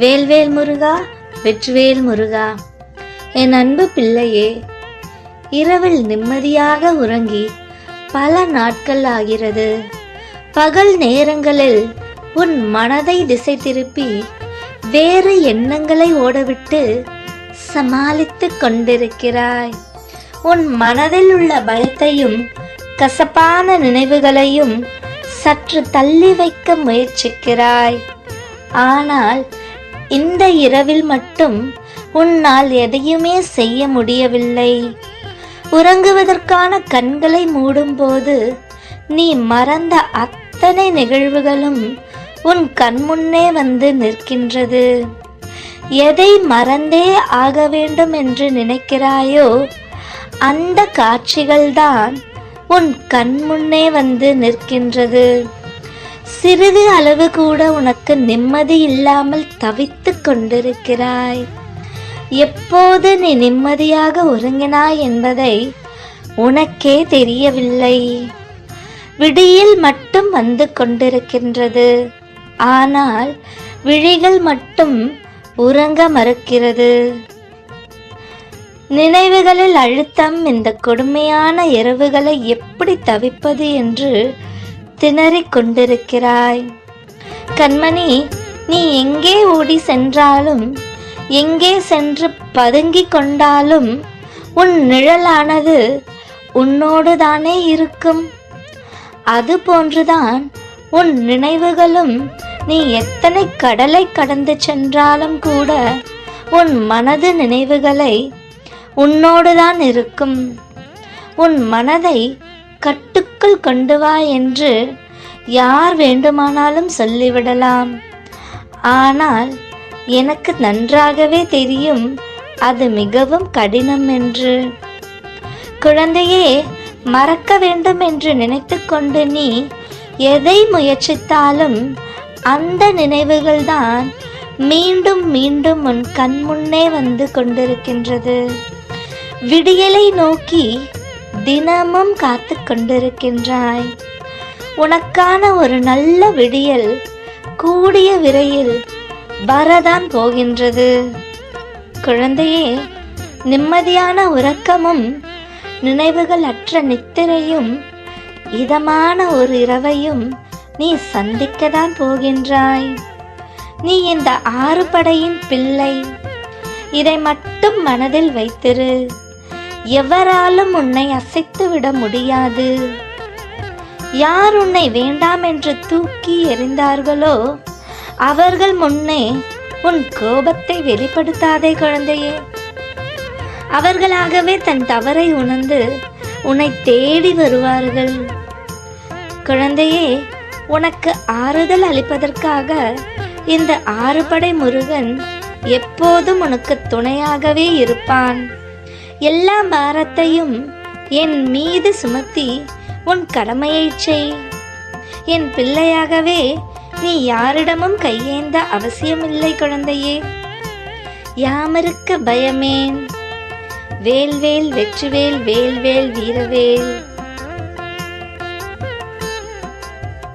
வேல்வேல் முருகா வெற்றிவேல் முருகா. என் அன்பு பிள்ளையே இரவில் நிம்மதியாக உறங்கி பல நாட்கள் ஆகிறது. பகல் நேரங்களில் உன் மனதை திசை திருப்பி வேறு எண்ணங்களை ஓடவிட்டு சமாளித்து கொண்டிருக்கிறாய். உன் மனதில் உள்ள பயத்தையும் கசப்பான நினைவுகளையும் சற்று தள்ளி வைக்க முயற்சிக்கிறாய். ஆனால் இந்த இரவில் மட்டும் உன்னால் எதையுமே செய்ய முடியவில்லை. உறங்குவதற்கான கண்களை மூடும்போது நீ மறந்த அத்தனை நிகழ்வுகளும் உன் கண்முன்னே வந்து நிற்கின்றது. எதை மறந்தே ஆக வேண்டும் என்று நினைக்கிறாயோ அந்த காட்சிகள்தான் உன் கண்முன்னே வந்து நிற்கின்றது. சிறிது அளவு கூட உனக்கு நிம்மதி இல்லாமல் தவித்து கொண்டிருக்கிறாய். எப்போது நீ நிம்மதியாக உறங்கினாய் என்பதை உனக்கே தெரியவில்லை. விடியில் மட்டும் வந்து கொண்டிருக்கின்றது. ஆனால் விழிகள் மட்டும் உறங்க மறுக்கிறது. நினைவுகளில் அழுத்தம் இந்த கொடுமையான இரவுகளை எப்படி தவிப்பது என்று திணறிக் கொண்டிருக்கிறாய். கண்மணி நீ எங்கே ஓடி சென்றாலும் எங்கே சென்று பதுங்கிக் கொண்டாலும் உன் நிழலானது உன்னோடு தானே இருக்கும். அது போன்றுதான் உன் நினைவுகளும் நீ எத்தனை கடலை கடந்து சென்றாலும் கூட உன் மனது நினைவுகளை உன்னோடுதான் இருக்கும். உன் மனதை கட்டு கட்டுக்குள் கொண்டு வா என்று யார் வேண்டுமானாலும் சொல்லிவிடலாம். ஆனால் எனக்கு நன்றாகவே தெரியும் அது மிகவும் கடினம் என்று. குழந்தையே மறக்க வேண்டும் என்று நினைத்துக்கொண்டு நீ எதை முயற்சித்தாலும் அந்த நினைவுகள்தான் மீண்டும் மீண்டும் உன் கண் முன்னே வந்து கொண்டிருக்கின்றது. விடியலை நோக்கி தினமும் காத்து கொண்டிருக்கின்றாய். உனக்கான ஒரு நல்ல விடியல் கூடிய விரையில் வரதான் போகின்றது. குழந்தையே நிம்மதியான உறக்கமும் நினைவுகள் அற்ற நித்திரையும் இதமான ஒரு இரவையும் நீ சந்திக்கதான் போகின்றாய். நீ இந்த ஆறு படையின் பிள்ளை. இதை மட்டும் மனதில் வைத்திரு. எவராலும் உன்னை அசைத்து விட முடியாது. யார் உன்னை வேண்டாம் என்று தூக்கி எறிந்தார்களோ அவர்கள் முன்னே உன் கோபத்தை வெளிப்படுத்தாதே குழந்தையே. அவர்களாகவே தன் தவறை உணர்ந்து உன்னை தேடி வருவார்கள். குழந்தையே உனக்கு ஆறுதல் அளிப்பதற்காக இந்த ஆறுபடை முருகன் எப்போதும் உனக்கு துணையாகவே இருப்பான். எல்லா பாரத்தையும் என் மீது சுமத்தி உன் கடமையைச் செய். என் பிள்ளையாகவே நீ யாரிடமும் கையேந்த அவசியமில்லை குழந்தையே. யாமருக்க பயமேன். வேல்வேல் வெற்றிவேல் வேல்வேல் வீரவேல்.